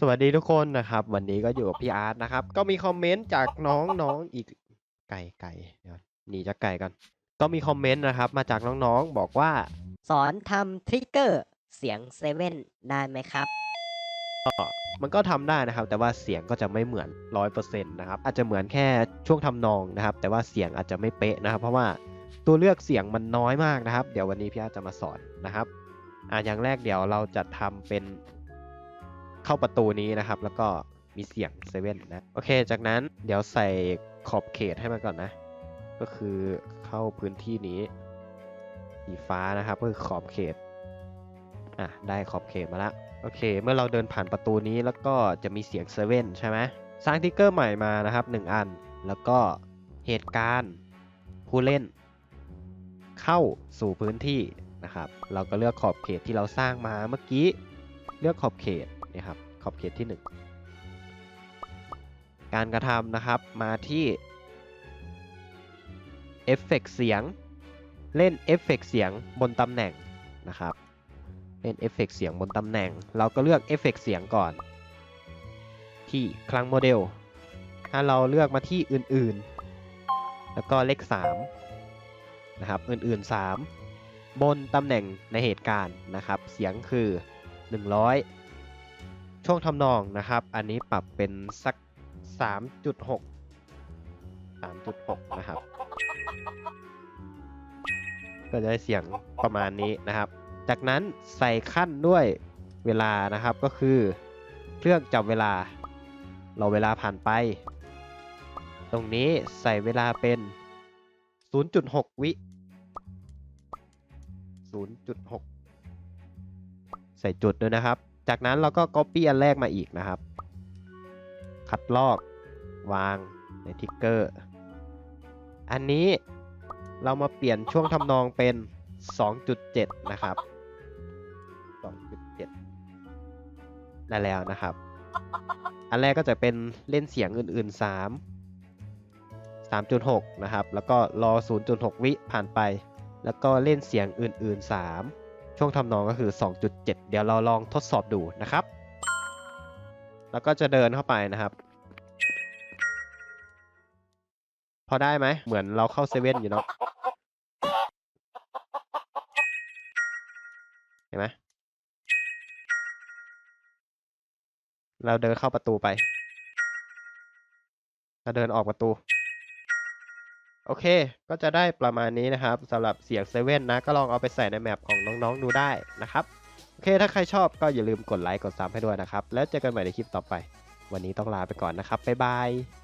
สวัสดีทุกคนนะครับ วันนี้ก็อยู่กับพี่อาร์ตนะครับ ก็มีคอมเมนต์จากน้องน้องอีกไก่ไก่เดี๋ยวหนีจากไก่กัน ก็มีคอมเมนต์นะครับ มาจากน้องๆบอกว่า สอนทำทริกเกอร์เสียงเซเว่นได้ไหมครับมันก็ทำได้นะครับ แต่ว่าเสียงก็จะไม่เหมือนร้อยเปอร์เซ็นต์นะครับ อาจจะเหมือนแค่ช่วงทำนองนะครับ แต่ว่าเสียงอาจจะไม่เป๊ะนะครับ เพราะว่าตัวเลือกเสียงมันน้อยมากนะครับ เดี๋ยววันนี้พี่อาร์ตจะมาสอนนะครับอ่าอย่างแรกเดี๋ยวเราจะทำเป็น เข้าประตูนี้นะครับ แล้วก็มีเสียงเซเว่นนะ โอเค จากนั้นเดี๋ยวใส่ขอบเขตให้มันก่อนนะ ก็คือเข้าพื้นที่นี้ สีฟ้านะครับก็คือขอบเขต อะ ได้ขอบเขตมาละ โอเค เมื่อเราเดินผ่านประตูนี้แล้วก็จะมีเสียงเซเว่นใช่ไหมสร้างทิกเกอร์ใหม่มานะครับ 1 อัน แล้วก็เหตุการณ์ผู้เล่น เข้าสู่พื้นที่นะครับ เราก็เลือกขอบเขตที่เราสร้างมาเมื่อกี้ เลือกขอบเขต นี่ครับขอบเขตที่ 1 การกระทำนะครับมาที่เอฟเฟกเสียง เล่นเอฟเฟกเสียงบนตำแหน่งนะครับเล่นเอฟเฟกเสียงบนตำแหน่ง เราก็เลือกเอฟเฟกเสียงก่อน ที่คลังโมเดล ถ้าเราเลือกมาที่อื่นๆ แล้วก็เลข3นะครับอื่นๆ 3 บนตำแหน่งในเหตุการณ์นะครับ เสียงคือ 100 ช่วงทำนองนะครับ อันนี้ปรับเป็นสัก 3.6 3.6 นะครับ ก็จะได้เสียงประมาณนี้นะครับ จากนั้นใส่ขั้นด้วยเวลานะครับก็คือเครื่องจับเวลา เราเวลาผ่านไป ตรงนี้ใส่เวลาเป็น 0.6 วิ 0.6 ใส่จุดด้วยนะครับ จากนั้นเราก็ Copy อันแรกมาอีกนะครับ คัดลอกวางในทิกเกอร์ อันนี้เรามาเปลี่ยนช่วงทำนองเป็น 2.7 นะครับ 2.7 ได้แล้วนะครับ อันแรกก็จะเป็นเล่นเสียงอื่น ๆ 3 3.6 นะครับ แล้วก็รอ 0.6 วิผ่านไป แล้วก็เล่นเสียงอื่น ๆ 3 ช่วงทำนองก็คือ 2.7 เดี๋ยวเราลองทดสอบดูนะครับ แล้วก็จะเดินเข้าไปนะครับ พอได้ไหม เหมือนเราเข้าเซเว่นอยู่เนาะเห็นไหมเราเดินเข้าประตูไปเราเดินออกประตู โอเค ก็จะได้ประมาณนี้นะครับสำหรับเสียงเซเว่นนะ ก็ลองเอาไปใส่ในแมปของน้องๆดูได้นะครับ โอเค ถ้าใครชอบก็อย่าลืมกดไลค์ กดซับให้ด้วยนะครับ แล้วเจอกันใหม่ในคลิปต่อไป วันนี้ต้องลาไปก่อนนะครับ บ๊ายบาย